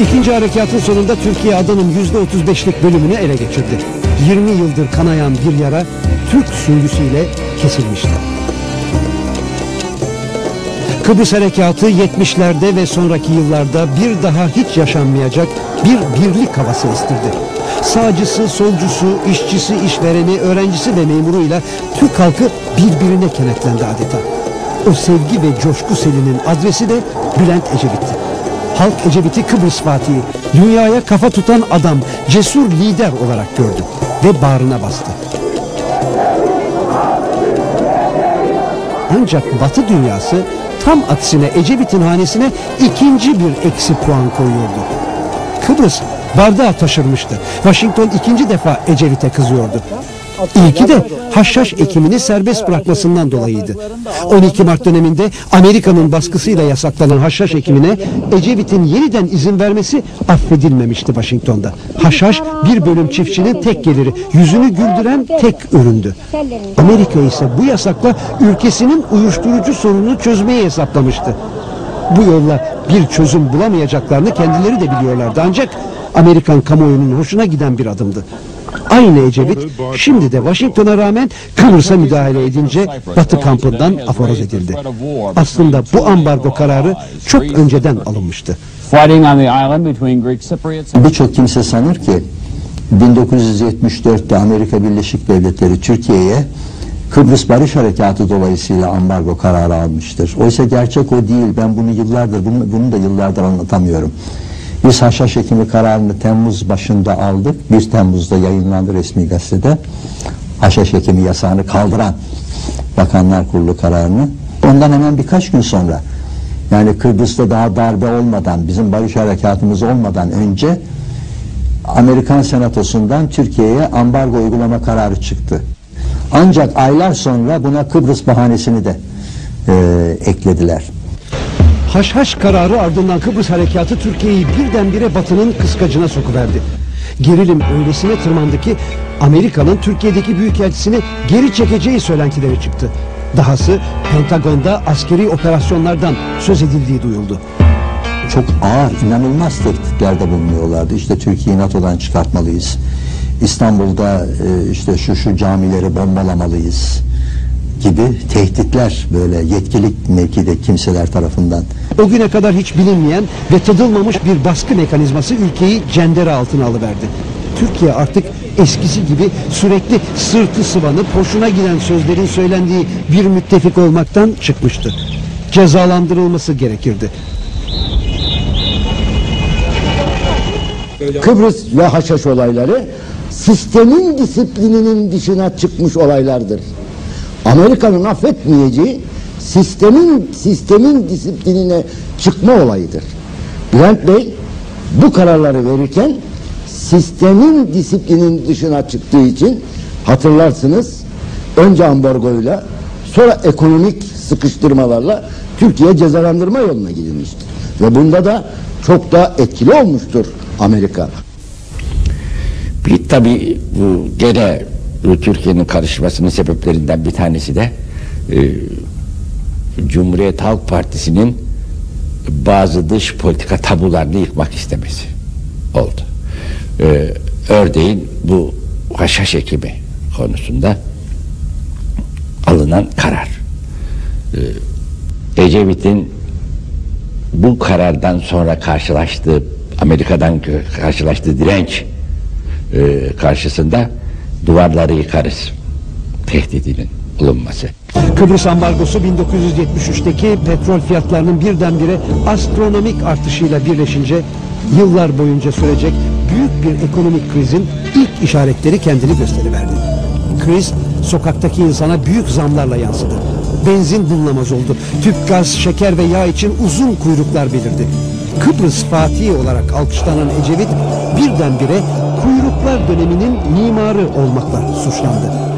İkinci harekatın sonunda Türkiye adanın %35'lik bölümünü ele geçirdi. 20 yıldır kanayan bir yara Türk süngüsüyle kesilmişti. Kıbrıs Harekatı 70'lerde ve sonraki yıllarda bir daha hiç yaşanmayacak bir birlik havası estirdi. Sağcısı, solcusu, işçisi, işvereni, öğrencisi ve memuruyla Türk halkı birbirine kenetlendi adeta. O sevgi ve coşku selinin adresi de Bülent Ecevit'ti. Halk Ecevit'i Kıbrıs Fatihi, dünyaya kafa tutan adam, cesur lider olarak gördü ve bağrına bastı. Ancak Batı dünyası tam aksine Ecevit'in hanesine ikinci bir eksi puan koyuyordu. Kıbrıs bardağı taşırmıştı. Washington ikinci defa Ecevit'e kızıyordu. İlki de haşhaş ekimini serbest bırakmasından dolayıydı. 12 Mart döneminde Amerika'nın baskısıyla yasaklanan haşhaş ekimine Ecevit'in yeniden izin vermesi affedilmemişti Washington'da. Haşhaş bir bölüm çiftçinin tek geliri, yüzünü güldüren tek üründü. Amerika ise bu yasakla ülkesinin uyuşturucu sorununu çözmeyi hesaplamıştı. Bu yolla bir çözüm bulamayacaklarını kendileri de biliyorlardı ancak Amerikan kamuoyunun hoşuna giden bir adımdı. Aynı Ecevit şimdi de Washington'a rağmen Kıbrıs'a müdahale edince Batı kampından aforoz edildi. Aslında bu ambargo kararı çok önceden alınmıştı. Birçok kimse sanır ki 1974'te Amerika Birleşik Devletleri Türkiye'ye Kıbrıs Barış Harekatı dolayısıyla ambargo kararı almıştır. Oysa gerçek o değil. Ben bunu yıllardır, bunu, bunu da yıllardır anlatamıyorum. Biz haşhaş ekimi kararını Temmuz başında aldık. 1 Temmuz'da yayınlandı resmi gazetede. Haşhaş ekimi yasağını kaldıran Bakanlar Kurulu kararını. Ondan hemen birkaç gün sonra yani Kıbrıs'ta daha darbe olmadan, bizim barış harekatımız olmadan önce Amerikan Senatosu'ndan Türkiye'ye ambargo uygulama kararı çıktı. Ancak aylar sonra buna Kıbrıs bahanesini de e, eklediler. Haşhaş kararı ardından Kıbrıs harekatı Türkiye'yi birdenbire batının kıskacına sokuverdi. Gerilim öylesine tırmandı ki Amerika'nın Türkiye'deki büyükelçisini geri çekeceği söylentileri çıktı. Dahası Pentagon'da askeri operasyonlardan söz edildiği duyuldu. Çok ağır, inanılmaz tehditlerde bulunuyorlardı. İşte Türkiye'yi NATO'dan çıkartmalıyız. İstanbul'da e, işte şu şu camileri bombalamalıyız gibi tehditler böyle yetkili mevkide kimseler tarafından O güne kadar hiç bilinmeyen ve tadılmamış bir baskı mekanizması ülkeyi cendere altına alıverdi. Türkiye artık eskisi gibi sürekli sırtı sıvanıp hoşuna giden sözlerin söylendiği bir müttefik olmaktan çıkmıştı. Cezalandırılması gerekirdi. Kıbrıs ve Haşhaş olayları sistemin disiplininin dışına çıkmış olaylardır. Amerika'nın affetmeyeceği sistemin sistemin disiplinine çıkma olayıdır. Bülent Bey bu kararları verirken sistemin disiplinin dışına çıktığı için hatırlarsınız önce ambargoyla sonra ekonomik sıkıştırmalarla Türkiye cezalandırma yoluna gidilmiştir. Ve bunda da çok da etkili olmuştur Amerika. Bir tabii bu gene Türkiye'nin karışmasının sebeplerinden bir tanesi de e, Cumhuriyet Halk Partisi'nin bazı dış politika tabularını yıkmak istemesi oldu. E, örneğin bu haşhaş ekimi konusunda alınan karar. E, Ecevit'in bu karardan sonra karşılaştığı Amerika'dan karşılaştığı direnç e, karşısında duvarları yıkarız tehdidinin bulunması. Kıbrıs ambargosu 1973'teki petrol fiyatlarının birdenbire astronomik artışıyla birleşince yıllar boyunca sürecek büyük bir ekonomik krizin ilk işaretleri kendini gösteriverdi. Kriz sokaktaki insana büyük zamlarla yansıdı. Benzin bulunamaz oldu. Tüp gaz, şeker ve yağ için uzun kuyruklar belirdi. Kıbrıs Fatih olarak alkışlanan Ecevit birdenbire kuyruklar döneminin mimarı olmakla suçlandı.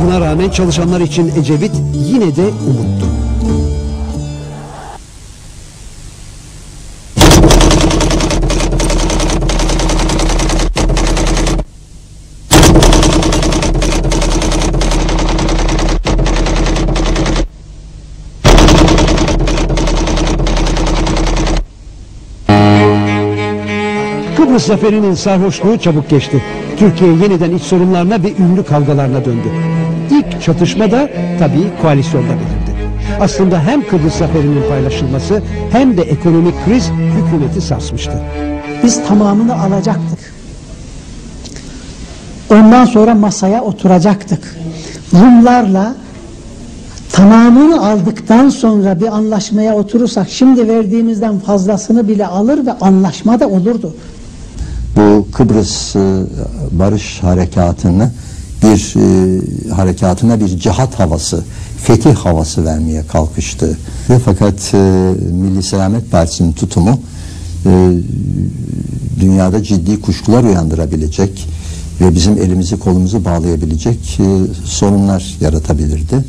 Buna rağmen çalışanlar için Ecevit yine de umuttu. Kıbrıs zaferinin sarhoşluğu çabuk geçti. Türkiye yeniden iç sorunlarına ve ünlü kavgalarına döndü. İlk çatışma da tabii koalisyonda belirdi. Aslında hem Kıbrıs zaferinin paylaşılması hem de ekonomik kriz hükümeti sarsmıştı. Biz tamamını alacaktık. Ondan sonra masaya oturacaktık. Rumlarla tamamını aldıktan sonra bir anlaşmaya oturursak şimdi verdiğimizden fazlasını bile alır ve anlaşma da olurdu. Bu Kıbrıs e, barış harekatını bir e, harekatına bir cihat havası, fetih havası vermeye kalkıştı. Ve fakat e, Milli Selamet Partisi'nin tutumu e, dünyada ciddi kuşkular uyandırabilecek ve bizim elimizi kolumuzu bağlayabilecek e, sorunlar yaratabilirdi.